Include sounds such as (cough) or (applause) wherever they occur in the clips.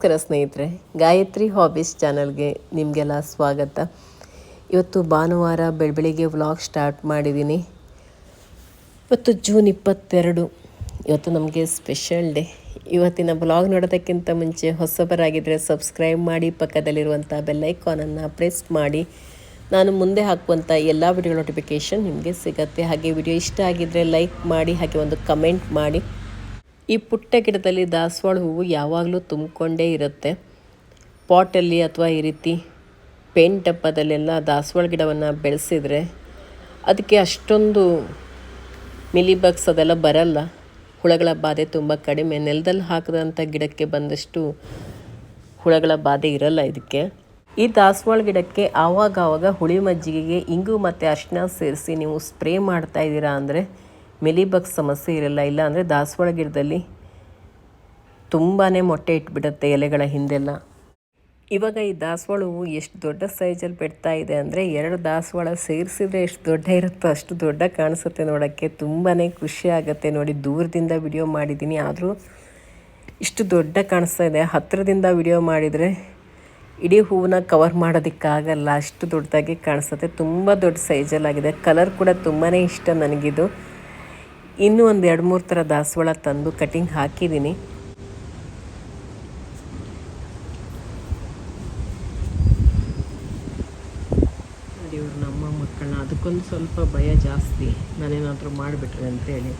ನಮಸ್ಕಾರ ಸ್ನೇಹಿತರೆ, ಗಾಯತ್ರಿ ಹಾಬೀಸ್ ಚಾನಲ್ಗೆ ನಿಮಗೆಲ್ಲ ಸ್ವಾಗತ. ಇವತ್ತು ಭಾನುವಾರ ಬೆಳಬೆಳಿಗ್ಗೆ ವ್ಲಾಗ್ ಸ್ಟಾರ್ಟ್ ಮಾಡಿದ್ದೀನಿ. ಇವತ್ತು ಜೂನ್ ಇಪ್ಪತ್ತೆರಡು, ಇವತ್ತು ನಮಗೆ ಸ್ಪೆಷಲ್ ಡೇ. ಇವತ್ತಿನ ಬ್ಲಾಗ್ ನೋಡೋದಕ್ಕಿಂತ ಮುಂಚೆ ಹೊಸಬರಾಗಿದ್ದರೆ ಸಬ್ಸ್ಕ್ರೈಬ್ ಮಾಡಿ, ಪಕ್ಕದಲ್ಲಿರುವಂಥ ಬೆಲ್ಲೈಕಾನನ್ನು ಪ್ರೆಸ್ ಮಾಡಿ. ನಾನು ಮುಂದೆ ಹಾಕುವಂಥ ಎಲ್ಲ ವಿಡಿಯೋ ನೋಟಿಫಿಕೇಷನ್ ನಿಮಗೆ ಸಿಗುತ್ತೆ. ಹಾಗೆ ವಿಡಿಯೋ ಇಷ್ಟ ಆಗಿದ್ದರೆ ಲೈಕ್ ಮಾಡಿ, ಹಾಗೆ ಒಂದು ಕಮೆಂಟ್ ಮಾಡಿ. ಈ ಪುಟ್ಟ ಗಿಡದಲ್ಲಿ ದಾಸವಾಳ ಹೂವು ಯಾವಾಗಲೂ ತುಂಬಿಕೊಂಡೇ ಇರುತ್ತೆ. ಪಾಟಲ್ಲಿ ಅಥವಾ ಈ ರೀತಿ ಪೇಂಟ್ ಡಬ್ಬದಲ್ಲೆಲ್ಲ ದಾಸವಾಳ ಗಿಡವನ್ನು ಬೆಳೆಸಿದರೆ ಅದಕ್ಕೆ ಅಷ್ಟೊಂದು ಮಿಲಿಬಗ್ಸ್ ಅದೆಲ್ಲ ಬರಲ್ಲ. ಹುಳಗಳ ಬಾಧೆ ತುಂಬ ಕಡಿಮೆ. ನೆಲದಲ್ಲಿ ಹಾಕಿದಂಥ ಗಿಡಕ್ಕೆ ಬಂದಷ್ಟು ಹುಳಗಳ ಬಾಧೆ ಇರಲ್ಲ ಇದಕ್ಕೆ. ಈ ದಾಸವಾಳ ಗಿಡಕ್ಕೆ ಆವಾಗ ಆವಾಗ ಹುಳಿ ಮಜ್ಜಿಗೆಗೆ ಇಂಗು ಮತ್ತು ಅರಿಶಿನ ಸೇರಿಸಿ ನೀವು ಸ್ಪ್ರೇ ಮಾಡ್ತಾ ಇದ್ದೀರಾ ಅಂದರೆ ಮಿಲಿಬಗ್ ಸಮಸ್ಯೆ ಇರಲ್ಲ, ಇಲ್ಲ ಅಂದರೆ ದಾಸವಾಳ ಗಿಡದಲ್ಲಿ ತುಂಬಾ ಮೊಟ್ಟೆ ಇಟ್ಬಿಡುತ್ತೆ ಎಲೆಗಳ ಹಿಂದೆಲ್ಲ. ಇವಾಗ ಈ ದಾಸವಾಳ ಹೂವು ಎಷ್ಟು ದೊಡ್ಡ ಸೈಜಲ್ಲಿ ಬಿಡ್ತಾ ಇದೆ ಅಂದರೆ ಎರಡು ದಾಸವಾಳ ಸೇರಿಸಿದ್ರೆ ಎಷ್ಟು ದೊಡ್ಡ ಇರುತ್ತೋ ಅಷ್ಟು ದೊಡ್ಡ ಕಾಣಿಸುತ್ತೆ ನೋಡೋಕ್ಕೆ. ತುಂಬಾ ಖುಷಿ ಆಗುತ್ತೆ ನೋಡಿ, ದೂರದಿಂದ ವಿಡಿಯೋ ಮಾಡಿದ್ದೀನಿ. ಆದರೂ ಇಷ್ಟು ದೊಡ್ಡ ಕಾಣಿಸ್ತಾ ಇದೆ. ಹತ್ತಿರದಿಂದ ವಿಡಿಯೋ ಮಾಡಿದರೆ ಇಡೀ ಹೂವನ್ನ ಕವರ್ ಮಾಡೋದಕ್ಕಾಗಲ್ಲ. ಅಷ್ಟು ದೊಡ್ಡದಾಗಿ ಕಾಣಿಸುತ್ತೆ. ತುಂಬ ದೊಡ್ಡ ಸೈಜಲ್ಲಾಗಿದೆ. ಕಲರ್ ಕೂಡ ತುಂಬಾ ಇಷ್ಟ ನನಗಿದು. ಇನ್ನೂ ಒಂದು ಎರಡು ಮೂರು ಥರ ದಾಸವಾಳ ತಂದು ಕಟಿಂಗ್ ಹಾಕಿದ್ದೀನಿ ಇವ್ರು ನಮ್ಮ ಮಕ್ಕಳನ್ನ, ಅದಕ್ಕೊಂದು ಸ್ವಲ್ಪ ಭಯ ಜಾಸ್ತಿ. ನಾನೇನಾದರೂ ಮಾಡಿಬಿಟ್ರೆ ಅಂತೇಳಿ.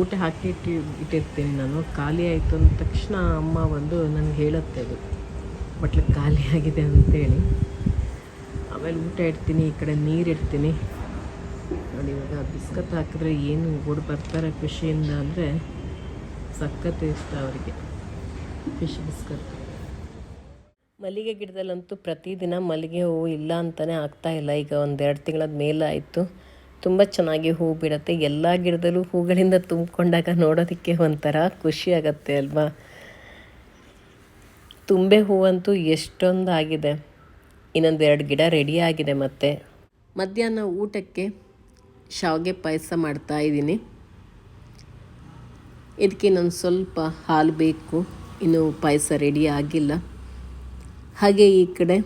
ಊಟ ಹಾಕಿ ಇಟ್ಟು, ಇಟ್ಟಿರ್ತೀನಿ ನಾನು. ಖಾಲಿ ಆಯಿತು ಅಂದ ತಕ್ಷಣ ಅಮ್ಮ ಬಂದು ನನಗೆ ಹೇಳುತ್ತೆ ಅದು. ಬಟ್ಲು ಖಾಲಿ ಆಗಿದೆ ಅಂತೇಳಿ. ಆಮೇಲೆ ಊಟ ಇಡ್ತೀನಿ, ಈ ಕಡೆ ನೀರು ಇಡ್ತೀನಿ. ನೋಡಿ ಇವಾಗ ಬಿಸ್ಕತ್ ಹಾಕಿದ್ರೆ ಏನು ಓಡ್ ಬರ್ತಾರೆ ಖುಷಿಯಿಂದ ಅಂದರೆ ಸಖತ್ ಇಷ್ಟ ಅವರಿಗೆ. Fish biscuit. ಮಲ್ಲಿಗೆ ಗಿಡದಲ್ಲಂತೂ ಪ್ರತಿದಿನ ಮಲ್ಲಿಗೆ ಹೂವು ಇಲ್ಲ ಅಂತಲೇ ಆಗ್ತಾ ಇಲ್ಲ. ಈಗ ಒಂದೆರಡು ತಿಂಗಳದ ಮೇಲೆ ಆಯಿತು. ತುಂಬ ಚೆನ್ನಾಗಿ ಹೂ ಬಿಡುತ್ತೆ. ಎಲ್ಲ ಗಿಡದಲ್ಲೂ ಹೂಗಳಿಂದ ತುಂಬಿಕೊಂಡಾಗ ನೋಡೋದಕ್ಕೆ ಒಂಥರ ಖುಷಿ ಆಗತ್ತೆ ಅಲ್ವಾ? ತುಂಬೆ ಹೂವಂತೂ ಎಷ್ಟೊಂದು ಆಗಿದೆ ಇನ್ನೊಂದು ಎರಡು ಗಿಡ ರೆಡಿ ಆಗಿದೆ ಮತ್ತೆ. ಮಧ್ಯಾಹ್ನ ಊಟಕ್ಕೆ ಶಾವಿಗೆ ಪಾಯಸ ಮಾಡ್ತಾ ಇದ್ದೀನಿ. ಇದಕ್ಕೆ ಇನ್ನೊಂದು ಸ್ವಲ್ಪ ಹಾಲು ಬೇಕು. ಇನ್ನು ಪಾಯಸ ರೆಡಿ ಆಗಿಲ್ಲ. ಹಾಗೆ ಈ ಕಡೆ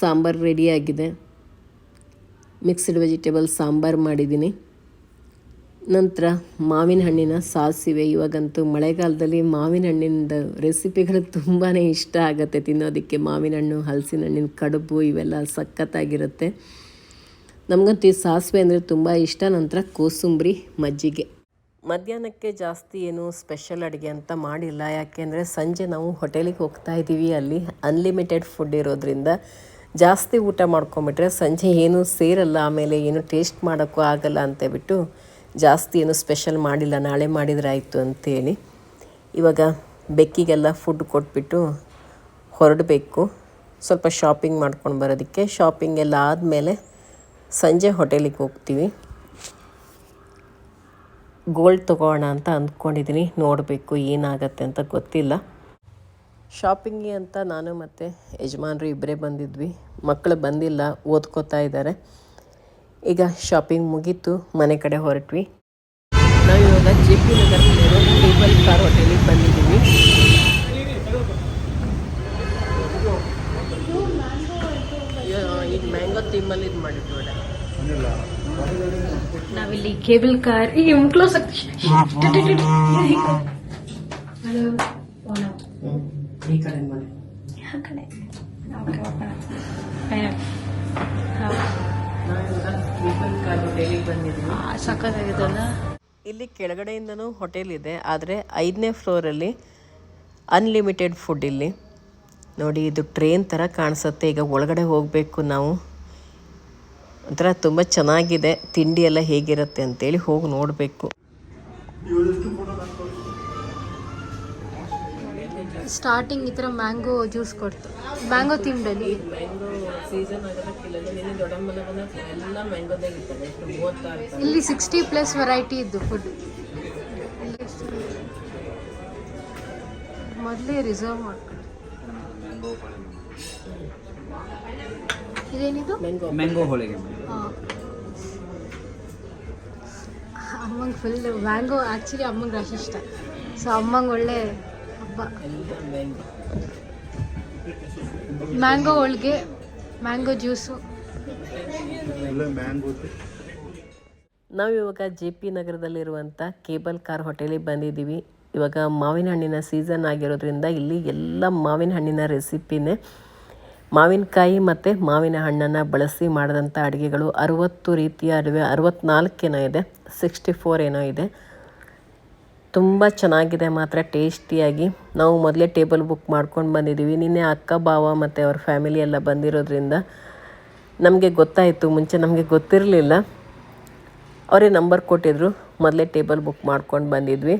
ಸಾಂಬಾರು ರೆಡಿಯಾಗಿದೆ ಮಿಕ್ಸ್ಡ್ ವೆಜಿಟೇಬಲ್ ಸಾಂಬಾರು ಮಾಡಿದ್ದೀನಿ. ನಂತರ ಮಾವಿನ ಹಣ್ಣಿನ ಸಾಸಿವೆ. ಇವಾಗಂತೂ ಮಳೆಗಾಲದಲ್ಲಿ ಮಾವಿನ ಹಣ್ಣಿನ ರೆಸಿಪಿಗಳು ತುಂಬಾ ಇಷ್ಟ ಆಗುತ್ತೆ. ತಿನ್ನೋದಕ್ಕೆ ಮಾವಿನ ಹಣ್ಣು, ಹಲಸಿನ ಹಣ್ಣಿನ ಕಡುಬು ಇವೆಲ್ಲ ಸಖತ್ತಾಗಿರುತ್ತೆ. ನಮಗಂತೂ ಈ ಸಾಸಿವೆ ಅಂದರೆ ತುಂಬ ಇಷ್ಟ. ನಂತರ ಕೋಸುಂಬ್ರಿ, ಮಜ್ಜಿಗೆ. ಮಧ್ಯಾಹ್ನಕ್ಕೆ ಜಾಸ್ತಿ ಏನು ಸ್ಪೆಷಲ್ ಅಡುಗೆ ಅಂತ ಮಾಡಿಲ್ಲ. ಯಾಕೆಂದರೆ ಸಂಜೆ ನಾವು ಹೋಟೆಲಿಗೆ ಹೋಗ್ತಾ ಇದ್ದೀವಿ. ಅಲ್ಲಿ ಅನ್ಲಿಮಿಟೆಡ್ ಫುಡ್ ಇರೋದ್ರಿಂದ ಜಾಸ್ತಿ ಊಟ ಮಾಡ್ಕೊಂಬಿಟ್ರೆ ಸಂಜೆ ಏನೂ ಸೇರಲ್ಲ. ಆಮೇಲೆ ಏನು ಟೇಸ್ಟ್ ಮಾಡೋಕ್ಕೂ ಆಗಲ್ಲ ಅಂತೇಳ್ಬಿಟ್ಟು ಜಾಸ್ತಿ ಏನು ಸ್ಪೆಷಲ್ ಮಾಡಿಲ್ಲ, ನಾಳೆ ಮಾಡಿದರೆ ಆಯಿತು ಅಂತೇಳಿ. ಇವಾಗ ಬೆಕ್ಕಿಗೆಲ್ಲ ಫುಡ್ ಕೊಟ್ಬಿಟ್ಟು ಹೊರಡಬೇಕು. ಸ್ವಲ್ಪ ಶಾಪಿಂಗ್ ಮಾಡ್ಕೊಂಡು ಬರೋದಕ್ಕೆ. ಶಾಪಿಂಗ್ ಎಲ್ಲ ಆದಮೇಲೆ ಸಂಜೆ ಹೋಟೆಲಿಗೆ ಹೋಗ್ತೀವಿ. ಗೋಲ್ಡ್ ತೊಗೋಣ ಅಂತ ಅಂದ್ಕೊಂಡಿದ್ದೀನಿ ನೋಡಬೇಕು ಏನಾಗತ್ತೆ ಅಂತ ಗೊತ್ತಿಲ್ಲ. ಶಾಪಿಂಗ್ಗೆ ಅಂತ ನಾನು ಮತ್ತು ಯಜಮಾನ್ರು ಇಬ್ಬರೇ ಬಂದಿದ್ವಿ. ಮಕ್ಕಳು ಬಂದಿಲ್ಲ, ಓದ್ಕೋತಾ ಇದ್ದಾರೆ. ಈಗ ಶಾಪಿಂಗ್ ಮುಗೀತು ಮನೆ ಕಡೆ ಹೊರಟ್ವಿ. ನಾವು ಇವಾಗ ಜೆ ಪಿ ನಗರದಲ್ಲಿರೋ ಟೇಬಲ್ ಕಾರ್ ಹೋಟೆಲಿಗೆ ಬಂದಿದ್ದೀವಿ. ಈಗ ಮ್ಯಾಂಗೋ ಥೀಮಲ್ಲಿ ಇದು ಮಾಡಿದ್ವಿ ನಾವಿಲ್ಲಿ ಕೇಬಲ್ ಕಾರ್ ಈಗ ಕ್ಲೋಸ್ ಈ ಕಡೆ ಮಾಡಿ. ಸಕ್ಕತ್ತಾಗಿದಲ್ಲ ಇಲ್ಲಿ ಕೆಳಗಡೆಯಿಂದನೂ ಹೋಟೆಲ್ ಇದೆ ಆದರೆ ಐದನೇ ಫ್ಲೋರಲ್ಲಿ ಅನ್ಲಿಮಿಟೆಡ್ ಫುಡ್ ಇಲ್ಲಿ. ನೋಡಿ ಇದು ಟ್ರೈನ್ ಥರ ಕಾಣಿಸುತ್ತೆ. ಈಗ ಒಳಗಡೆ ಹೋಗಬೇಕು ನಾವು. ಒಂಥರ ತುಂಬ ಚೆನ್ನಾಗಿದೆ. ತಿಂಡಿ ಎಲ್ಲ ಹೇಗಿರುತ್ತೆ ಅಂತೇಳಿ ಹೋಗಿ ನೋಡಬೇಕು. ಸ್ಟಾರ್ಟಿಂಗ್ ಈ ಥರ ಮ್ಯಾಂಗೋ ಜ್ಯೂಸ್ ಕೊಡ್ತು. ಮ್ಯಾಂಗೋ ತಿಂಡಲ್ಲಿ ಮ್ಯಾಂಗೋ ಸೀಸನ್ ಎಲ್ಲ ಇಲ್ಲಿ ಸಿಕ್ಸ್ಟಿ ಪ್ಲಸ್ ವೆರೈಟಿ ಇದ್ದು ಫುಡ್ ಮೊದಲೇ ರಿಸರ್ವ್ ಮಾಡ್ಕೊಂಡು. ಇದೇನಿದು? ಮ್ಯಾಂಗೋ ಮ್ಯಾಂಗೋ ಹೋಳಿಗೆ. ಅಮ್ಮಂಗೆ ಫುಲ್ ಮ್ಯಾಂಗೋ ಆ್ಯಕ್ಚುಲಿ ಅಮ್ಮಂಗೆ ರಶ್ ಇಷ್ಟ. ಸೊ ಅಮ್ಮಂಗೆ ಒಳ್ಳೆ ಮ್ಯಾಂಗೋ ಹೋಳಿಗೆ ಮ್ಯಾಂಗೋ ಜ್ಯೂಸು ನಾವು ಇವಾಗ ಜೆ ಪಿ ನಗರದಲ್ಲಿರುವಂಥ ಕೇಬಲ್ ಕಾರ್ ಹೋಟೆಲಿಗೆ ಬಂದಿದ್ದೀವಿ. ಇವಾಗ ಮಾವಿನ ಹಣ್ಣಿನ ಸೀಸನ್ ಆಗಿರೋದ್ರಿಂದ ಇಲ್ಲಿ ಎಲ್ಲ ಮಾವಿನ ಹಣ್ಣಿನ ರೆಸಿಪಿನೇ ಮಾವಿನಕಾಯಿ ಮತ್ತು ಮಾವಿನ ಹಣ್ಣನ್ನು ಬಳಸಿ ಮಾಡಿದಂಥ ಅಡುಗೆಗಳು ಅರುವತ್ತು ರೀತಿಯ ಅಡುಗೆ ಅರವತ್ನಾಲ್ಕೇನೋ ಇದೆ ಸಿಕ್ಸ್ಟಿ ಫೋರ್ ಏನೋ ಇದೆ. ತುಂಬ ಚೆನ್ನಾಗಿದೆ ಮಾತ್ರ ಟೇಸ್ಟಿಯಾಗಿ. ನಾವು ಮೊದಲೇ ಟೇಬಲ್ ಬುಕ್ ಮಾಡ್ಕೊಂಡು ಬಂದಿದ್ದೀವಿ ನಿನ್ನೆ ಅಕ್ಕ ಭಾವ ಮತ್ತು ಅವ್ರ ಫ್ಯಾಮಿಲಿ ಎಲ್ಲ ಬಂದಿರೋದ್ರಿಂದ ನಮಗೆ ಗೊತ್ತಾಯಿತು. ಮುಂಚೆ ನಮಗೆ ಗೊತ್ತಿರಲಿಲ್ಲ. ಅವರೇ ನಂಬರ್ ಕೊಟ್ಟಿದ್ರು. ಮೊದಲೇ ಟೇಬಲ್ ಬುಕ್ ಮಾಡ್ಕೊಂಡು ಬಂದಿದ್ವಿ.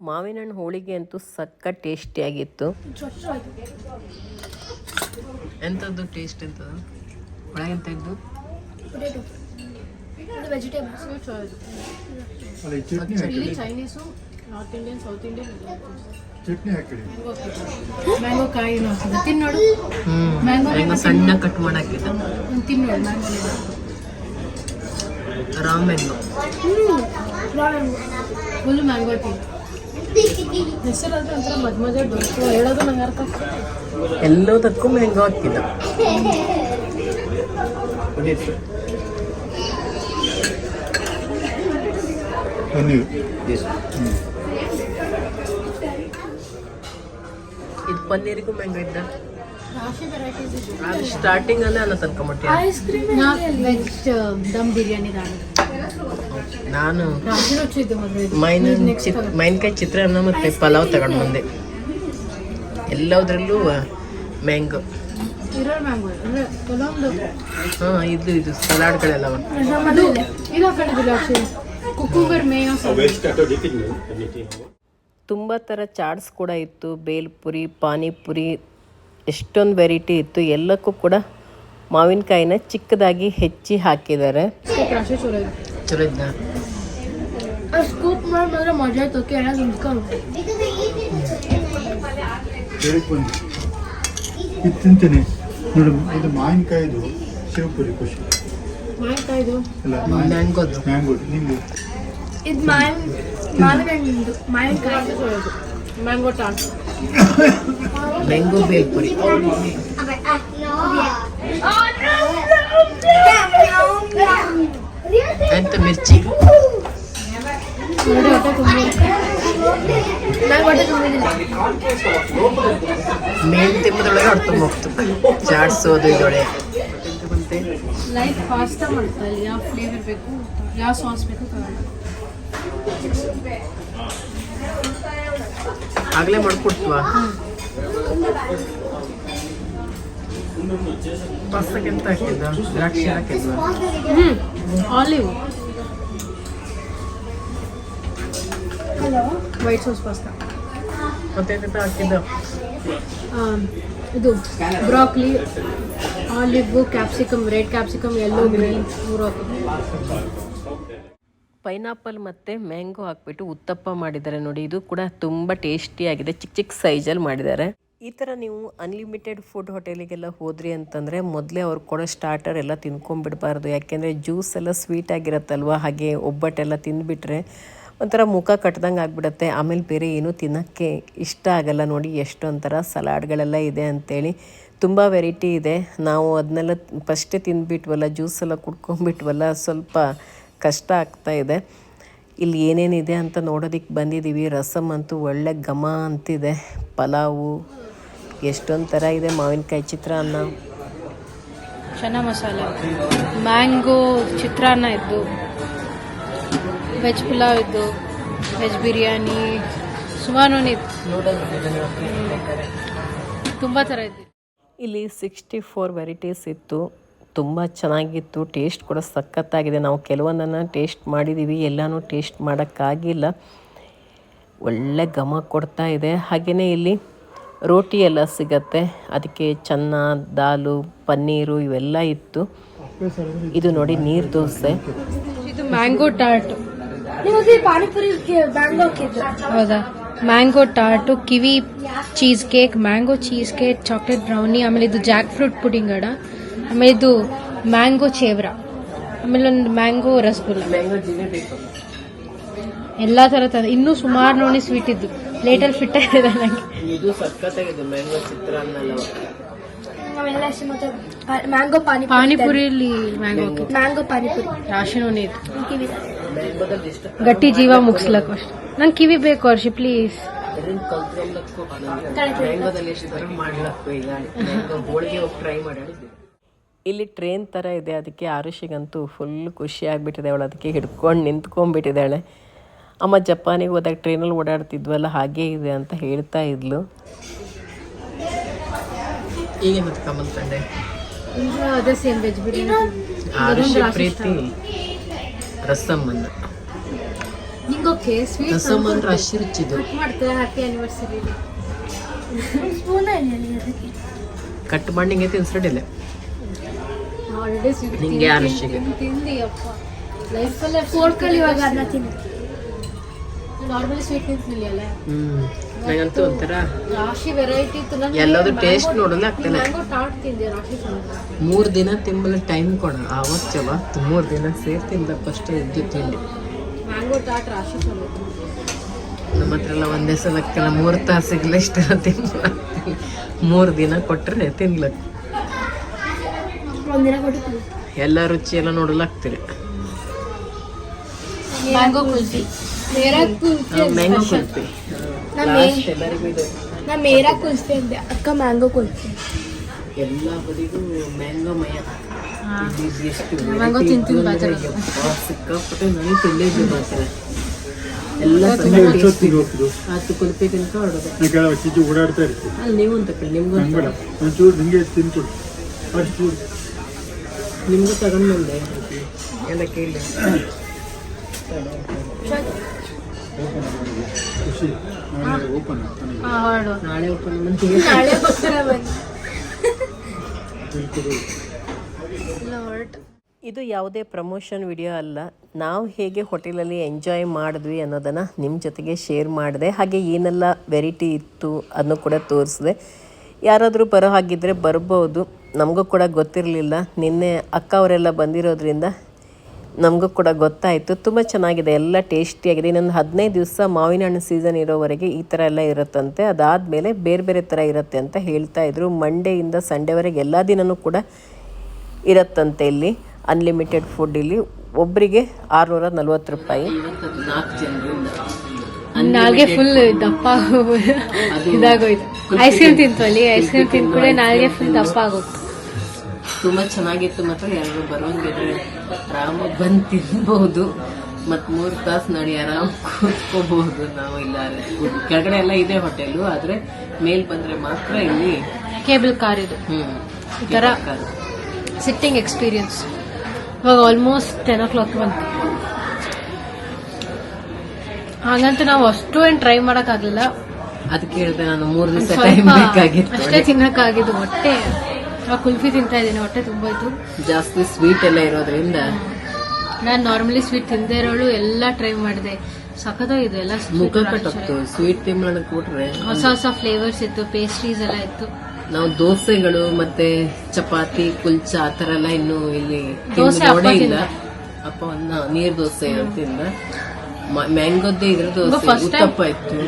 ಮಾವಿನ ಹಣ್ಣು ಹೋಳಿಗೆ ಅಂತೂ ಸಕ್ಕ ಟೇಸ್ಟಿಯಾಗಿತ್ತು. ಎಂಥದ್ದು ಟೇಸ್ಟ್ ಎಂಥದ್ದು ಒಳಗೆ ಹಾಕಿಡಿ Chinese north Indian south Indian chutney ಹಾಕಿಡಿ ಮ್ಯಾಂಗೋ ಕಾಯಿ ತಿನ್ನೋಡು ಮ್ಯಾಂಗೋ ಸಣ್ಣ ಕಟ್ ಮಾಡಾಕಿದ್ದ ತಿನ್ನೋಡು mango raw mango full mango tea ಹೆಸರಾದ್ರೆ ಒಂಥರ ಮಧ್ಯ ಮಧ್ಯ ಬರ್ತು ಹೇಳೋದು ನಂಗೆ ಅರ್ಥ ಎಲ್ಲದಕ್ಕೂ ಮ್ಯಾಂಗೋ ಹಾಕಿದ್ದ ಪನ್ನೀರ್. ಇದು ಪನ್ನೀರಿಗೂ ಮ್ಯಾಂಗೋ ಇದ್ದ ಸ್ಟಾರ್ಟಿಂಗ್ ಅಲ್ಲೇ ಅನ್ನ ತಂದ್ಕೊಂಬಿಟ್ಟೆ ನಾ ವೆಜ್ ದಮ್ ಬಿರಿಯಾನಿ ನಾನು. ಮೈನ ಮೈನ್ಕಾಯಿ ಚಿತ್ರಾನ್ನ ಮತ್ತು ಪಲಾವ್ ತಗೊಂಡು ಬಂದೆ ಎಲ್ಲದರಲ್ಲೂ ಮ್ಯಾಂಗೋ. ಹಾಂ ಇದು ಇದು ಸಲಾಡ್ಗಳೆಲ್ಲವ ಕುಕ್ಕುಂಬರ್ ಮೇಯೋ ತುಂಬ ಥರ ಚಾಟ್ಸ್ ಕೂಡ ಇತ್ತು. ಬೇಲ್ಪುರಿ ಪಾನಿಪುರಿ ಎಷ್ಟೊಂದು ವೆರೈಟಿ ಇತ್ತು. ಎಲ್ಲಕ್ಕೂ ಕೂಡ ಮಾವಿನಕಾಯಿನ ಚಿಕ್ಕದಾಗಿ ಹೆಚ್ಚಿ ಹಾಕಿದ್ದಾರೆ. ಇದೆ ತಿಂತೀನಿ. ನೋಡಿ ಮಾವಿನಕಾಯಿದು ಶಿವಪುರಿ ಖುಷಿ. ಮಾವಿನಕಾಯ್ದು? ಮ್ಯಾಂಗೋದು ಮ್ಯಾಂಗೋ ಮಾವಿನ ಮಾವಿನ ಹಣ್ಣಿಂದು ಮಾವಿನಕಾಯಿ ಮ್ಯಾಂಗೋ ಟಾಟ್ ಮ್ಯಾಂಗೋ ಬೇಲ್ಪುರಿ ಅಂತ ಮಿರ್ಚಿ ನೋಡಿ ಹೊಟ್ಟೆ ತುಂಬ ನಂಗೆ ಹೊಟ್ಟೆ ತುಂಬಿದಿಲ್ಲ ಮೇನ್ ತಿಮ್ಮದೊಳಗೆ ಹೊಟ್ಟು ತುಂಬ ಹೋಗ್ತು ಚಾಟ್ಸ್ ಅದು ಇದೊಳಗೆ ಮತ್ತೆ ಲೈಕ್ ಪಾಸ್ತಾ ಮಾಡ್ತಾ ಇಲ್ಲಿ ಯಾವ ಫ್ಲೇವರ್ ಬೇಕು ಯಾವ ಸಾಸ್ ಬೇಕು ತಗೊಂಡು ಆಗಲೇ ಮಾಡ್ಕೊಡ್ತೀವ? ಪಾಸ್ತಾಕ್ಕೆ ಎಂತ ಹಾಕಿದ್ದ? ದ್ರಾಕ್ಷಿ ಹಾಕಿದ್ದ ಆಲಿವ್. ವೈಟ್ ಸಾಸ್ ಪಾಸ್ತಾ ಮತ್ತೆ ಹಾಕಿದ್ದ? ಇದು broccoli olive capsicum red capsicum yellow green ಮೂರು ಹಾಕೋದು ಪೈನಾಪಲ್ ಮತ್ತು ಮ್ಯಾಂಗೋ ಹಾಕ್ಬಿಟ್ಟು ಉತ್ತಪ್ಪ ಮಾಡಿದ್ದಾರೆ ನೋಡಿ, ಇದು ಕೂಡ ತುಂಬ ಟೇಸ್ಟಿಯಾಗಿದೆ ಚಿಕ್ಕ ಚಿಕ್ಕ ಸೈಜಲ್ಲಿ ಮಾಡಿದ್ದಾರೆ. ಈ ಥರ ನೀವು ಅನ್ಲಿಮಿಟೆಡ್ ಫುಡ್ ಹೋಟೆಲಿಗೆಲ್ಲ ಹೋದ್ರಿ ಅಂತಂದರೆ ಮೊದಲೇ ಅವ್ರು ಕೊಡೋ ಸ್ಟಾರ್ಟರ್ ಎಲ್ಲ ತಿನ್ಕೊಂಡ್ಬಿಡ್ಬಾರ್ದು, ಯಾಕೆಂದರೆ ಜ್ಯೂಸ್ ಎಲ್ಲ ಸ್ವೀಟ್ ಆಗಿರತ್ತಲ್ವ, ಹಾಗೆ ಒಬ್ಬಟ್ಟೆಲ್ಲ ತಿಂದುಬಿಟ್ರೆ ಒಂಥರ ಮುಖ ಕಟ್ದಂಗೆ ಆಗಿಬಿಡುತ್ತೆ, ಆಮೇಲೆ ಬೇರೆ ಏನೂ ತಿನ್ನೋಕ್ಕೆ ಇಷ್ಟ ಆಗಲ್ಲ ನೋಡಿ ಎಷ್ಟೊಂಥರ ಸಲಾಡ್ಗಳೆಲ್ಲ ಇದೆ ಅಂತೇಳಿ. ತುಂಬ ವೆರೈಟಿ ಇದೆ, ನಾವು ಅದನ್ನೆಲ್ಲ ಫಸ್ಟೇ ತಿಂದುಬಿಟ್ವಲ್ಲ ಜ್ಯೂಸೆಲ್ಲ ಕುಡ್ಕೊಂಡ್ಬಿಟ್ವಲ್ಲ, ಸ್ವಲ್ಪ ಕಷ್ಟ ಆಗ್ತಾ ಇದೆ. ಇಲ್ಲಿ ಏನೇನಿದೆ ಅಂತ ನೋಡೋದಕ್ಕೆ ಬಂದಿದ್ದೀವಿ ರಸಮ್ ಅಂತೂ ಒಳ್ಳೆ ಘಮ ಅಂತಿದೆ. ಪಲಾವು ಎಷ್ಟೊಂದು ಥರ ಇದೆ. ಮಾವಿನಕಾಯಿ ಚಿತ್ರಾನ್ನ. ಚೆನ್ನ ಮಸಾಲ ಮ್ಯಾಂಗೋ ಚಿತ್ರಾನ್ನ ಇದ್ದು ವೆಜ್ ಪುಲಾವ್ ಇದ್ದು ವೆಜ್ ಬಿರಿಯಾನಿ ಸುಮಾರು ಇತ್ತು ತುಂಬ ಥರ ಇದ್ದು ಇಲ್ಲಿ ಸಿಕ್ಸ್ಟಿ ಫೋರ್ ವೆರೈಟೀಸ್ ಇತ್ತು. ತುಂಬ ಚೆನ್ನಾಗಿತ್ತು ಟೇಸ್ಟ್ ಕೂಡ ಸಖತ್ತಾಗಿದೆ. ನಾವು ಕೆಲವೊಂದನ್ನು ಟೇಸ್ಟ್ ಮಾಡಿದ್ದೀವಿ ಎಲ್ಲನೂ ಟೇಸ್ಟ್ ಮಾಡೋಕ್ಕಾಗಿಲ್ಲ. ಒಳ್ಳೆ ಘಮ ಕೊಡ್ತಾ ಇದೆ. ಹಾಗೆಯೇ ಇಲ್ಲಿ ರೋಟಿ ಎಲ್ಲ ಸಿಗತ್ತೆ. ಅದಕ್ಕೆ ಚೆನ್ನ ದಾಲು ಪನ್ನೀರು ಇವೆಲ್ಲ ಇತ್ತು. ಇದು ನೋಡಿ ನೀರು ದೋಸೆ. ಇದು ಮ್ಯಾಂಗೋ ಟಾರ್ಟ್. ಹೌದಾ? Mango tart kiwi cheese cake mango cheese cake chocolate brownie ಆಮೇಲೆ ಇದು ಜಾಕ್ ಫ್ರೂಟ್ ಪುಡಿಂಗ್ ಅಡ. ಆಮೇಲೆ ಇದು ಮ್ಯಾಂಗೋ ಚೇವ್ರ. ಆಮೇಲೆ ಒಂದು ಮ್ಯಾಂಗೋ ರಸಗುಲ್ಲ. ಎಲ್ಲ ತರ ತರ ಇನ್ನೂ ಸುಮಾರು ನೋಡಿ ಸ್ವೀಟ್ ಇದ್ದು. ಪ್ಲೇಟಲ್ಲಿ ಫಿಟ್ ಆಗಿದೆ ನಂಗೆ. ಇದು ಸಖತ್ತಾಗಿದೆ ಮ್ಯಾಂಗೋ ಚಿತ್ರಾನ್ನ ನಾವೆಲ್ಲ ಅಷ್ಟೇ ಮತ್ತೆ ಮ್ಯಾಂಗೋ ಪಾನಿ ಪಾನಿಪುರಿಯಲ್ಲಿ ಮ್ಯಾಂಗೋ ಮ್ಯಾಂಗೋ. ಪಾನಿಪುರಿ. ರಾಶಿ ನೂನೆ ಇತ್ತು ಕಿವಿ ಗಟ್ಟಿ ಜೀವ ಮುಗಿಸ್ಲಕ್ಕ ಅಷ್ಟೆ. ನಂಗೆ ಕಿವಿ ಬೇಕು ಅರ್ಷಿ ಪ್ಲೀಸ್ ಮ್ಯಾಂಗೋದಲ್ಲಿ ಎಷ್ಟು ಮಾಡ್ಲಕ್ಕು ಈಗ ಮ್ಯಾಂಗೋ ಹೋಳಿಗೆ ಹೋಗಿ ಟ್ರೈ ಮಾಡಿದ್ದೆ ಇಲ್ಲಿ ಟ್ರೈನ್ ಥರ ಇದೆ. ಅದಕ್ಕೆ ಆರುಷಿಗಂತೂ ಫುಲ್ ಖುಷಿ ಆಗಿಬಿಟ್ಟಿದೆ ಅವಳು. ಅದಕ್ಕೆ ಹಿಡ್ಕೊಂಡು ನಿಂತ್ಕೊಂಡ್ಬಿಟ್ಟಿದ್ದಾಳೆ. ಅಮ್ಮ ಜಪಾನಿಗೆ ಹೋದಾಗ ಟ್ರೈನಲ್ಲಿ ಓಡಾಡ್ತಿದ್ವಲ್ಲ ಹಾಗೇ ಇದೆ ಅಂತ ಹೇಳ್ತಾ ಇದ್ಲು. ಈಗ ಕಂಡೆ ಅದೇ ಸೇಮ್ ವೆಜ್ ಬಿರಿಯಾನಿ ಆರುಷಿ ಪ್ರೀತಿ ರಸಮ್ಮನ್ನ. ನಿಂಗೆ ಓಕೆ ಸ್ವೀಟ್ ರಸಮ್ ಅಂದ್ರೆ ಹಸಿ ರುಚಿದು ಮಾಡ್ತಾರೆ? ಹ್ಯಾಪಿ ಆನಿವರ್ಸರಿ ಸ್ಪೂನ್ ಅದಕ್ಕೆ ಕಟ್ ಮಾಡಿಂಗೆ ತಿನ್ಸ್ರಡಿಲ್ಲ ಆಲ್ರೆಡಿ ಸ್ವೀಟ್ ನಿಂಗೆ ಆರುಷಿಗೆ ತಿಂದಿ ಅಪ್ಪ. ಲೈಫಲ್ಲೇ ಫೋರ್ಕಲ್ಲಿ ಇವಾಗ ಅನ್ನ ತಿಂದು ನಾರ್ಮಲಿ ಸ್ವೀಟ್ ತಿಂತಿಲ್ಲ ಅಲ್ಲ. ಹ್ಮ್. ನಂಗಂತೂ ಒಂಥರ ರಾಶಿ ವೆರೈಟಿ ಇತ್ತು. ನಾನು ಟೇಸ್ಟ್ ನೋಡಲ್ಲ ಆಗ್ತಾನೆ. ಮ್ಯಾಂಗೋ ಟಾಟ್ ತಿಂದೆ ರಾಶಿ ಸಂಗ ಮೂರ್ ದಿನ ತಿಂಬಲ ಟೈಮ್ ಕೊಡ. ಆವತ್ತು ಅವತ್ತು ಮೂರ್ ದಿನ ಸೇರಿ ಫಸ್ಟ್ ಇದ್ದು ತಿಂಡಿ. ಮ್ಯಾಂಗೋ ಟಾಟ್ ರಾಶಿ ಸಂಗ ನಮ್ಮ ಹತ್ರ ಎಲ್ಲ ಒಂದೇ ಸಲಕ್ಕೆಲ್ಲ ಮೂರ್ ತಾಸಿಗೆ ಇಷ್ಟ ತಿಂಬ ಮೂರ್ ದಿನ ಕೊಟ್ರೆ ತಿನ್ಲಕ್ ಒಂದಿನ ಕೊಟ್ಟು ಎಲ್ಲ ರುಚಿ ಎಲ್ಲ ನೋಡಲಾಗ್ತೀರಿ ಮ್ಯಾಂಗೋ ಕುಲ್ಫಿ ಮೇರಾ ಮ್ಯಾಂಗೋ ಕುಲ್ಫಿ ಎಲ್ಲರಿಗೂ ಇದು. ನಾ ಮೇರಾ ಕುಲ್ಫಿ ಅಂದೆ. ಅಕ್ಕ ಮ್ಯಾಂಗೋ ಕುಲ್ಫಿ ಎಲ್ಲ ಬದಿಗೂ ಮ್ಯಾಂಗೋ ಮಯ. ಮ್ಯಾಂಗೋ ತಿಂತೀನಿ ಇದ್ದು ಸಿಕ್ಕಾಪಟ್ಟೆ ನನಗೆ ತಿಂದಿದ್ದು ಬಾಜರ ಎಲ್ಲ ಹತ್ತು ಕುಲ್ಫಿ ತಿನ್ಕೊ ಹೊಡೋದು. ಓಡಾಡ್ತಾ ಇರ್ತೀವಿ. ಅಲ್ಲಿ ನೀವು ಅಂತ ನಿಮ್ಗೂ ಒಂಚೂರು ನಿಂಗೆ ತಿನ್ಕೊಡು. ಅಷ್ಟು ನಿಮ್ಗೂ ತಗೊಂಡು ಬಂದೆ. ಎಲ್ಲ ಕೇಳಿ ಇದು ಯಾವುದೇ ಪ್ರಮೋಷನ್ ವಿಡಿಯೋ ಅಲ್ಲ. ನಾವು ಹೇಗೆ ಹೋಟೆಲಲ್ಲಿ ಎಂಜಾಯ್ ಮಾಡಿದ್ವಿ ಅನ್ನೋದನ್ನು ನಿಮ್ಮ ಜೊತೆಗೆ ಶೇರ್ ಮಾಡಿದೆ. ಹಾಗೆ ಏನೆಲ್ಲ ವೆರೈಟಿ ಇತ್ತು ಅದನ್ನು ಕೂಡ ತೋರಿಸಿದೆ. ಯಾರಾದರೂ ಬರೋ ಹಾಗಿದ್ದರೆ ಬರ್ಬೋದು. ನಮಗೂ ಕೂಡ ಗೊತ್ತಿರಲಿಲ್ಲ. ನಿನ್ನೆ ಅಕ್ಕ ಅವರೆಲ್ಲ ಬಂದಿರೋದ್ರಿಂದ ನಮಗೂ ಕೂಡ ಗೊತ್ತಾಯಿತು. ತುಂಬ ಚೆನ್ನಾಗಿದೆ ಎಲ್ಲ ಟೇಸ್ಟಿಯಾಗಿದೆ. ಇನ್ನೊಂದು ಹದಿನೈದು ದಿವಸ ಮಾವಿನ ಹಣ್ಣು ಸೀಸನ್ ಇರೋವರೆಗೆ ಈ ಥರ ಎಲ್ಲ ಇರುತ್ತಂತೆ. ಅದಾದಮೇಲೆ ಬೇರೆ ಬೇರೆ ಥರ ಇರುತ್ತೆ ಅಂತ ಹೇಳ್ತಾ ಇದ್ರು. ಮಂಡೆಯಿಂದ ಸಂಡೇವರೆಗೆ ಎಲ್ಲ ದಿನವೂ ಕೂಡ ಇರುತ್ತಂತೆ ಇಲ್ಲಿ. ಅನ್ಲಿಮಿಟೆಡ್ ಫುಡ್ ಇಲ್ಲಿ. ಒಬ್ಬರಿಗೆ ಆರುನೂರ ನಲ್ವತ್ತು ರೂಪಾಯಿ. ನಾಲ್ಗೆ ಫುಲ್ ದಪ್ಪ ಇದಾಗೋಯ್ತು. ಐಸ್ ಕ್ರೀಮ್ ತಿಂತು ಅಲ್ಲಿ ಐಸ್ ಕ್ರೀಮ್ ತಿಂದ್ಕೂಡೆ ನಾಲ್ಗೆ ಫುಲ್ ದಪ್ಪ ಆಗೋಯ್ತು. ತುಂಬ ಚೆನ್ನಾಗಿತ್ತು ಮಾತ್ರ ಎಲ್ಲರೂ ಬರೋಂಗಿದ್ರೆ ಆರಾಮಾಗಿ ಬಂದು ತಿನ್ಬಹುದು ಮತ್ತು ಮೂರು ತಾಸು ನಡಿ ಆರಾಮ್ ಕೂತ್ಕೋಬಹುದು ನಾವು ಇಲ್ಲ ಕೆಳಗಡೆ ಎಲ್ಲ ಇದೆ ಹೋಟೆಲು ಆದರೆ ಮೇಲ್ ಬಂದರೆ ಮಾತ್ರ ಇಲ್ಲಿ ಕೇಬಲ್ ಕಾರ್ ಇದು. ಈ ಥರ ಸಿಟ್ಟಿಂಗ್ ಎಕ್ಸ್ಪೀರಿಯನ್ಸ್ ಇವಾಗ ಆಲ್ಮೋಸ್ಟ್ ಟೆನ್ ಓ ಕ್ಲಾಕ್ ಬಂತು. ಹಾಗಂತ ನಾವು ಅಷ್ಟು ಏನು ಟ್ರೈ ಮಾಡೋಕ್ಕಾಗಲಿಲ್ಲ ಅದಕ್ಕೆ ಹೇಳಿದೆ ನಾನು ಮೂರು ದಿವಸ ಟೈಮ್ ಬೇಕಾಗಿತ್ತು. ಅಷ್ಟೇ ತಿನ್ನಕ್ಕಾಗಿದ್ದು ಹೊಟ್ಟೆ. ಇವಾಗ ಕುಲ್ಫಿ ತಿಂತಾ ಇದ್ದೀನಿ ಹೊಟ್ಟೆ ತುಂಬ ಇತ್ತು. ಜಾಸ್ತಿ ಸ್ವೀಟ್ ಎಲ್ಲ ಇರೋದ್ರಿಂದ. ನಾನು ನಾರ್ಮಲಿ ಸ್ವೀಟ್ ತಿಂದೇ ಇರೋಳು ಎಲ್ಲ ಟ್ರೈ ಮಾಡಿದೆ. ಸಖತ್ತಾಗಿದೆ ಎಲ್ಲ ಮುಖ ಕಟ್ಟೋಗ್ತು ಸ್ವೀಟ್ ತಿಂಬಳನ ಕೊಟ್ರೆ. ಹೊಸ ಹೊಸ ಫ್ಲೇವರ್ಸ್ ಇತ್ತು ಪೇಸ್ಟ್ರೀಸ್ ಎಲ್ಲ ಇತ್ತು. ನಾವು ದೋಸೆಗಳು ಮತ್ತೆ ಚಪಾತಿ ಕುಲ್ಚ ಆ ಥರ ಎಲ್ಲ ಇನ್ನು ಇಲ್ಲಿ ದೋಸೆ ನೋಡೇ ಇಲ್ಲ. ಅಪ್ಪ ಒಂದು ನೀರ್ ದೋಸೆ ಅಂತಿಂದ ಮ್ಯಾಂಗೋದ್ದೇ ಇದ್ರ ದೋಸೆ ಉತ್ತಪ್ಪ ಇತ್ತು.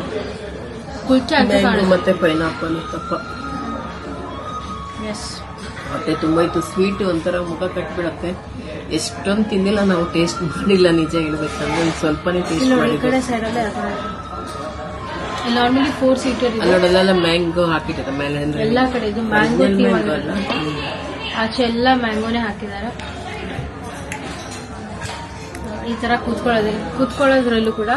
ಕುಲ್ಚಾ ಮ್ಯಾಂಗೋ ಮತ್ತೆ ಪೈನಾಪಲ್ ಉತ್ತಪ್ಪ. ಎಸ್ ಮತ್ತೆ ತುಂಬಾ ಇತ್ತು ಸ್ವೀಟ್ ಒಂಥರ ಮುಖ ಕಟ್ಬಿಡತ್ತೆ. ಎಷ್ಟೊಂದು ತಿಂದಿಲ್ಲ ನಾವು ಟೇಸ್ಟ್ ಮಾಡಿಲ್ಲ ನಿಜ ಹೇಳ್ಬೇಕಂದ್ರೆ ಒಂದು ಸ್ವಲ್ಪನೇ ಟೇಸ್ಟ್ ಮಾಡಿದ್ವಿ ನಾರ್ಮಲಿ ಫೋರ್ ಸೀಟರ್ ಅಲ್ಲೋಡೆಲ್ಲ ಮ್ಯಾಂಗೋ ಹಾಕಿಟ್ಟ ಮೇಲೆ ಅಂದ್ರೆ ಎಲ್ಲ ಕಡೆ ಇದು ಮ್ಯಾಂಗೋ ಅಲ್ಲ. ಆಚೆ ಎಲ್ಲ ಮ್ಯಾಂಗೋನೇ ಹಾಕಿದ್ದಾರೆ. ಈ ತರ ಕೂತ್ಕೊಳ್ಳೋದು ಕೂತ್ಕೊಳ್ಳೋದ್ರಲ್ಲೂ ಕೂಡ.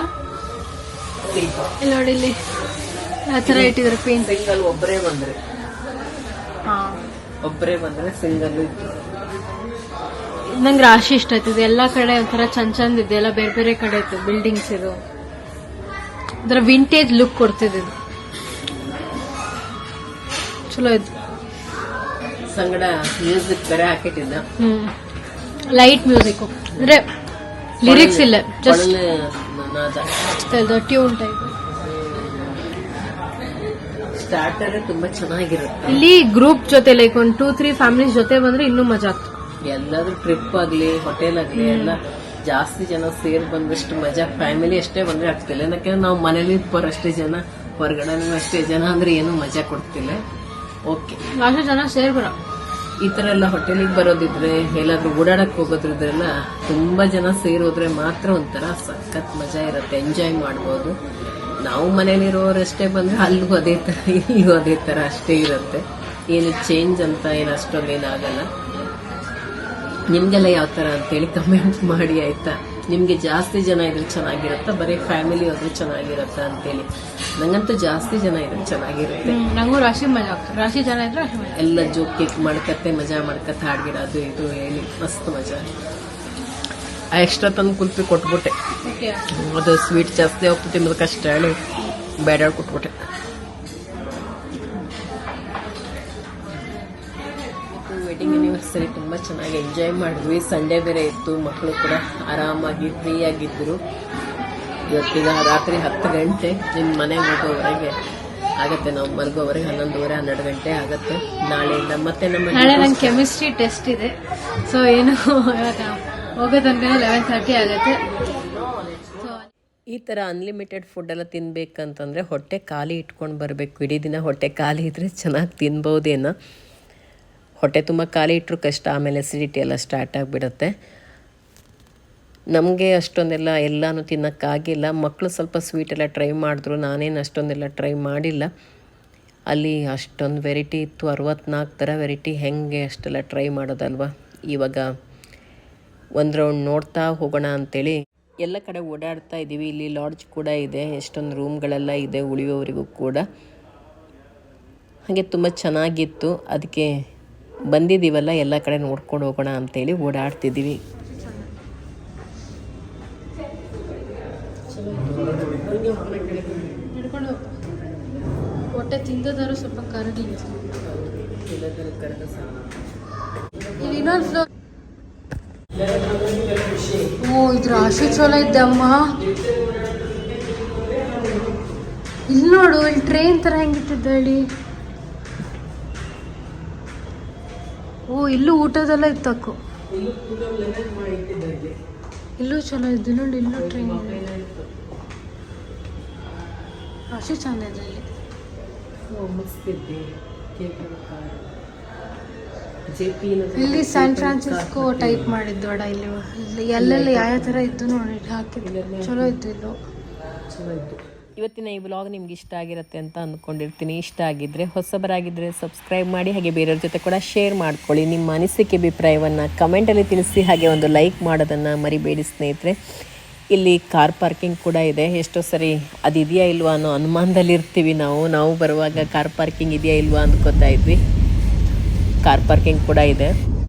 ಇಲ್ಲಿ ನೋಡಿ ಇಲ್ಲಿ ಆ ತರ ಇಟ್ಟಿದ್ದಾರೆ ಪೇಂಟ್ ಅಲ್ಲಿ ಒಬ್ಬರೇ ಬಂದ್ರೆ. ಒಬ್ಬರೇ ಬಂದ್ರೆ ಸಿಂಗಲ್ ಇತ್ತು. ನಂಗೆ ರಾಶಿ ಇಷ್ಟ ಆಯ್ತು. ಇದು ಎಲ್ಲ ಕಡೆ ಒಂಥರ ಚಂದ ಚಂದ ಇದೆ. ಎಲ್ಲ ಬೇರೆ ಬೇರೆ ಕಡೆ ಇತ್ತು. ಬಿಲ್ಡಿಂಗ್ಸ್ ಇದು. ಅದರ ವಿಂಟೇಜ್ ಲುಕ್ ಕೊಡ್ತಿದ್ದು ಚಲೋ ಇದು ಸಂಗಡ ಮ್ಯೂಸಿಕ್ ಬೇರೆ ಹಾಕಿಟ್ಟಿದ್ದ. ಹ್ಮ್. ಲೈಟ್ ಮ್ಯೂಸಿಕ್ ಅಂದ್ರೆ ಲಿರಿಕ್ಸ್ ಇಲ್ಲ. ಜಸ್ಟ್ ಟ್ಯೂನ್ ಟೈಪ್ ಸ್ಟಾರ್ಟರ್ ತುಂಬಾ ಚೆನ್ನಾಗಿರುತ್ತೆ. ಇಲ್ಲಿ ಗ್ರೂಪ್ ಜೊತೆ ಲೈಕ್ ಒಂದು ಟೂ ತ್ರೀ ಫ್ಯಾಮಿಲೀಸ್ ಜೊತೆ ಬಂದ್ರೆ ಇನ್ನೂ ಮಜಾ ಆಗ್ತದೆ. ಎಲ್ಲಾದ್ರೂ ಟ್ರಿಪ್ ಆಗ್ಲಿ ಹೋಟೆಲ್ ಆಗ್ಲಿ ಎಲ್ಲ ಜಾಸ್ತಿ ಜನ ಸೇರ್ ಬಂದಷ್ಟು ಮಜಾ. ಫ್ಯಾಮಿಲಿ ಅಷ್ಟೇ ಬಂದ್ರೆ ಆಗ್ತಿಲ್ಲ. ಯಾಕಂದ್ರೆ ನಾವು ಮನೇಲಿ ಬರೋಷ್ಟೇ ಜನ ಹೊರಗಡೆ ಅಷ್ಟೇ ಜನ ಅಂದ್ರೆ ಏನು ಮಜಾ ಕೊಡ್ತಿಲ್ಲ. ಓಕೆ ಅಷ್ಟು ಜನ ಸೇರ್ ಬರ ಈ ತರ ಎಲ್ಲ ಹೋಟೆಲಿಗೆ ಬರೋದಿದ್ರೆ ಎಲ್ಲಾದ್ರೂ ಓಡಾಡಕ್ ಹೋಗೋದ್ರಿದ್ರೆಲ್ಲ ತುಂಬಾ ಜನ ಸೇರೋದ್ರೆ ಮಾತ್ರ ಒಂಥರ ಸಖತ್ ಮಜಾ ಇರುತ್ತೆ. ಎಂಜಾಯ್ ಮಾಡ್ಬೋದು. ನಾವು ಮನೇಲಿರೋರಷ್ಟೇ ಬಂದ್ರೆ ಅಲ್ಲೂ ಅದೇ ತರ ಇಲ್ಲೂ ಅದೇ ತರ ಅಷ್ಟೇ ಇರುತ್ತೆ. ಏನು ಚೇಂಜ್ ಅಂತ ಏನು ಅಷ್ಟೊಂದು ಏನಾಗಲ್ಲ ನಿಮ್ಗೆಲ್ಲ ಯಾವ ತರ ಅಂತೇಳಿ ಕಮೆಂಟ್ ಮಾಡಿ ಆಯ್ತಾ? ನಿಮ್ಗೆ ಜಾಸ್ತಿ ಜನ ಇದ್ರೆ ಚೆನ್ನಾಗಿರುತ್ತಾ? ಬರೀ ಫ್ಯಾಮಿಲಿ ಹೋದ್ರೆ ಚೆನ್ನಾಗಿರುತ್ತಾ ಅಂತೇಳಿ ನಂಗಂತೂ ಜಾಸ್ತಿ ಜನ ಇದ್ರೆ ಚೆನ್ನಾಗಿರುತ್ತೆ. ನಂಗೂ ರಾಶಿ ಮಜಾ ರಾಶಿ ಜನ ಇದ್ರೆ ಎಲ್ಲ ಜೋಕ್ ಕೇಕ್ ಮಾಡ್ಕತ್ತೆ ಮಜಾ ಮಾಡ್ಕತ್ತೆ ಹಾಡ್ಗಿಡ ಅದು ಇದು ಹೇಳಿ ಮಸ್ತ್ ಮಜಾ. ಎಕ್ಸ್ಟ್ರಾ ತಂದು ಕುಲ್ಪಿ ಕೊಟ್ಬಿಟ್ಟೆ. ಓಕೆ ಅದು ಸ್ವೀಟ್ ಜಾಸ್ತಿ ಹೋಗ್ತದೆ ತಿನ್ನೋದು ಕಷ್ಟ ಹೇಳಿ ಬೇಡ ಕೊಟ್ಬಿಟ್ಟೆ. ವೆಡ್ಡಿಂಗ್ ಆನಿವರ್ಸರಿ ತುಂಬ ಚೆನ್ನಾಗಿ ಎಂಜಾಯ್ ಮಾಡಿದ್ವಿ. ಸಂಡೇ ಬೇರೆ ಇತ್ತು ಮಕ್ಕಳು ಕೂಡ ಆರಾಮಾಗಿ ಫ್ರೀ ಆಗಿದ್ದರು ಇವತ್ತೀಗ ರಾತ್ರಿ ಹತ್ತು ಗಂಟೆ ನಿಮ್ಮ ಮನೆಗೆ ಹೋಗೋವರೆಗೆ ಆಗತ್ತೆ. ನಾವು ಮಲಗೋವರೆಗೆ ಹನ್ನೊಂದುವರೆ ಹನ್ನೆರಡು ಗಂಟೆ ಆಗತ್ತೆ. ನಾಳೆಯಿಂದ ಮತ್ತೆ ನಮ್ಮ ನಾಳೆ ನನ್ನ ಕೆಮಿಸ್ಟ್ರಿ ಟೆಸ್ಟ್ ಇದೆ. ಸೊ ಏನು (laughs) ಲೆವೆನ್ ತರ್ಟಿ ಆಗುತ್ತೆ. ಈ ಥರ ಅನ್ಲಿಮಿಟೆಡ್ ಫುಡ್ ಎಲ್ಲ ತಿನ್ಬೇಕಂತಂದರೆ ಹೊಟ್ಟೆ ಖಾಲಿ ಇಟ್ಕೊಂಡು ಬರಬೇಕು. ಇಡೀ ದಿನ ಹೊಟ್ಟೆ ಖಾಲಿ ಇದ್ದರೆ ಚೆನ್ನಾಗಿ ತಿನ್ಬೋದೇನೋ? ಹೊಟ್ಟೆ ತುಂಬ ಖಾಲಿ ಇಟ್ಟರು ಕಷ್ಟ, ಆಮೇಲೆ ಎಸಿಡಿಟಿ ಎಲ್ಲ ಸ್ಟಾರ್ಟ್ ಆಗಿಬಿಡುತ್ತೆ. ನಮಗೆ ಅಷ್ಟೊಂದೆಲ್ಲ ಎಲ್ಲನೂ ತಿನ್ನೋಕ್ಕಾಗಿಲ್ಲ ಮಕ್ಕಳು ಸ್ವಲ್ಪ ಸ್ವೀಟ್ ಎಲ್ಲ ಟ್ರೈ ಮಾಡಿದ್ರು, ನಾನೇನು ಅಷ್ಟೊಂದೆಲ್ಲ ಟ್ರೈ ಮಾಡಿಲ್ಲ. ಅಲ್ಲಿ ಅಷ್ಟೊಂದು ವೆರೈಟಿ ಇತ್ತು ಅರವತ್ನಾಲ್ಕು ಥರ ವೆರೈಟಿ ಹೆಂಗೆ ಅಷ್ಟೆಲ್ಲ ಟ್ರೈ ಮಾಡೋದಲ್ವ? ಇವಾಗ ಒಂದು ರೌಂಡ್ ನೋಡ್ತಾ ಹೋಗೋಣ ಅಂತೇಳಿ ಎಲ್ಲ ಕಡೆ ಓಡಾಡ್ತಾ ಇದ್ದೀವಿ. ಇಲ್ಲಿ ಲಾಡ್ಜ್ ಕೂಡ ಇದೆ. ಎಷ್ಟೊಂದು ರೂಮ್ಗಳೆಲ್ಲ ಇದೆ ಉಳಿಯೋವರೆಗೂ ಕೂಡ. ಹಾಗೆ ತುಂಬ ಚೆನ್ನಾಗಿತ್ತು. ಅದಕ್ಕೆ ಬಂದಿದ್ದೀವಲ್ಲ ಎಲ್ಲ ಕಡೆ ನೋಡ್ಕೊಂಡು ಹೋಗೋಣ ಅಂತೇಳಿ ಓಡಾಡ್ತಿದ್ದೀವಿ. ಹಿಡ್ಕೊಂಡು ಹೊಟ್ಟೆ ತಿಂದದಾರು ಸ್ವಲ್ಪ ಕರಡಿ ಇನ್ನೊಂದು ಫ್ಲೋರ್ ಇದು ರಾಶಿ ಚಲೋ ಇದ್ದೆ ಅಮ್ಮ ಇಲ್ಲಿ ನೋಡು ಇಲ್ಲಿ ಟ್ರೈನ್ ತರ ಹೆಂಗಿಟ್ಟಿದ್ದ ಹೇಳಿ. ಓ, ಇಲ್ಲೂ ಊಟದೆಲ್ಲ ಇತ್ತಕ್ಕು. ಇಲ್ಲೂ ಚಲೋ ಇದ್ದು ನೋಡಿ, ಇಲ್ಲೂ ಟ್ರೈನ್ ರಾಶಿ ಚಂದ ಇದೆ ಇಲ್ಲಿ ಇಲ್ಲಿ ಸ್ಯಾನ್ ಫ್ರಾನ್ಸಿಸ್ಕೋ ಟೈಪ್ ಮಾಡಿದ್ದು ಅಡ ಇಲ್ಲಿ. ಎಲ್ಲೆಲ್ಲಿ ಯಾವ ಥರ ಇತ್ತು ನೋಡಿ ಹಾಕಿದ್ದು ಚಲೋ ಇತ್ತು ಇದು ಇವತ್ತಿನ ಈ ಬ್ಲಾಗ್ ನಿಮ್ಗೆ ಇಷ್ಟ ಆಗಿರುತ್ತೆ ಅಂತ ಅಂದ್ಕೊಂಡಿರ್ತೀನಿ ಇಷ್ಟ ಆಗಿದ್ದರೆ ಹೊಸಬರಾಗಿದ್ದರೆ ಸಬ್ಸ್ಕ್ರೈಬ್ ಮಾಡಿ, ಹಾಗೆ ಬೇರೆಯವ್ರ ಜೊತೆ ಕೂಡ ಶೇರ್ ಮಾಡ್ಕೊಳ್ಳಿ. ನಿಮ್ಮ ಅನಿಸಿಕೆ, ಅಭಿಪ್ರಾಯವನ್ನು ಕಮೆಂಟಲ್ಲಿ ತಿಳಿಸಿ, ಹಾಗೆ ಒಂದು ಲೈಕ್ ಮಾಡೋದನ್ನು ಮರಿಬೇಡಿ ಸ್ನೇಹಿತರೆ. ಇಲ್ಲಿ ಕಾರ್ ಪಾರ್ಕಿಂಗ್ ಕೂಡ ಇದೆ. ಎಷ್ಟೋ ಸರಿ ಅದಿದೆಯಾ ಇಲ್ವಾ ಅನ್ನೋ ಅನುಮಾನದಲ್ಲಿ ಇರ್ತೀವಿ ನಾವು. ನಾವು ಬರುವಾಗ ಕಾರ್ ಪಾರ್ಕಿಂಗ್ ಇದೆಯಾ ಇಲ್ವಾ ಅಂದ್ಕೋತಾ ಇದ್ವಿ ಕಾರ್ ಪಾರ್ಕಿಂಗ್ ಕೂಡ ಇದೆ.